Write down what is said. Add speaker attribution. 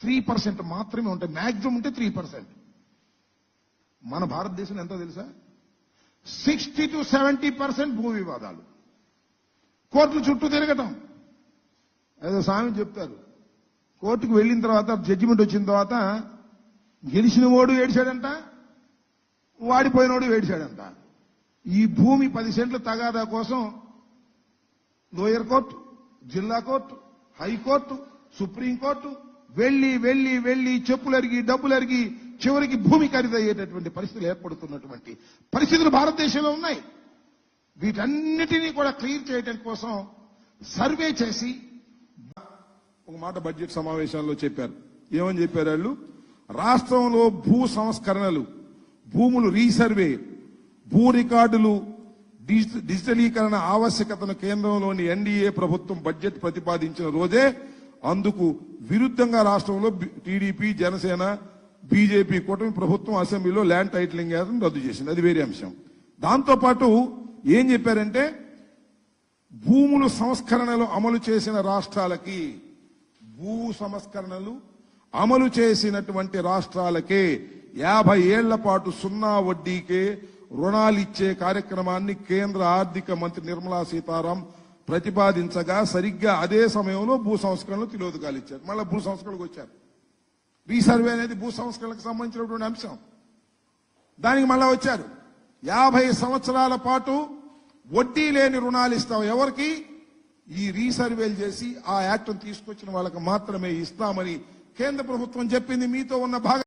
Speaker 1: Three percent మాత్రమే ఉంటాయి maximum ఉంటే త్రీ పర్సెంట్ మన భారతదేశంలో ఎంతో తెలుసా? సిక్స్టీ టు సెవెంటీ పర్సెంట్ భూ వివాదాలు. కోర్టులు చుట్టూ తిరగటం. అదే స్వామి చెప్తారు. కోర్టుకు వెళ్ళిన తర్వాత జడ్జిమెంట్ వచ్చిన తర్వాత గెలిచిన వాడు ఏడిశాడంట వాడిపోయినోడు ఏడిశాడంట ఈ భూమి పది సెంట్ల తగాదా కోసం లోయర్ కోర్టు జిల్లా court high court supreme court వెళ్ళి వెళ్ళి వెళ్ళి చెప్పులరిగి డబ్బులరిగి చివరికి భూమి ఖరీదయ్యేటటువంటి పరిస్థితులు ఏర్పడుతున్నటువంటి పరిస్థితులు భారతదేశంలో ఉన్నాయి. వీటన్నిటినీ కూడా క్లియర్ చేయడం కోసం సర్వే చేసి ఒక మాట బడ్జెట్ సమావేశాల్లో చెప్పారు. ఏమని చెప్పారు వాళ్ళు? రాష్ట్రంలో భూ సంస్కరణలు భూములు రీసర్వే భూ రికార్డులు డిజిటలీకరణ ఆవశ్యకతను కేంద్రంలోని ఎన్డీఏ ప్రభుత్వం బడ్జెట్ ప్రతిపాదించిన రోజే అందుకు విరుద్ధంగా రాష్ట్రంలో టీడీపీ జనసేన బీజేపీ కూటమి ప్రభుత్వం అసెంబ్లీలో ల్యాండ్ టైటిలింగ్ యాక్ట్ను రద్దు చేసింది. అది వేరే అంశం. దాంతోపాటు ఏం చెప్పారంటే భూములు సంస్కరణలు అమలు చేసిన రాష్ట్రాలకి భూ సంస్కరణలు అమలు చేసినటువంటి రాష్ట్రాలకే యాభై ఏళ్ళ పాటు సున్నా వడ్డీకే రుణాలిచ్చే కార్యక్రమాన్ని కేంద్ర ఆర్థిక మంత్రి నిర్మలా సీతారాం ప్రతిపాదించగా సరిగ్గా అదే సమయంలో భూ సంస్కరణలు తిలోదకాలు ఇచ్చారు మళ్ళీ భూ సంస్కరణకు వచ్చారు. రీసర్వే అనేది భూ సంస్కరణకు సంబంధించినటువంటి అంశం. దానికి మళ్ళా వచ్చారు. యాభై సంవత్సరాల పాటు వడ్డీ లేని రుణాలు ఇస్తాం ఎవరికి? ఈ రీసర్వేలు చేసి ఆ యాక్ట్ను తీసుకొచ్చిన వాళ్ళకి మాత్రమే ఇస్తామని కేంద్ర ప్రభుత్వం చెప్పింది. మీతో ఉన్న భాగం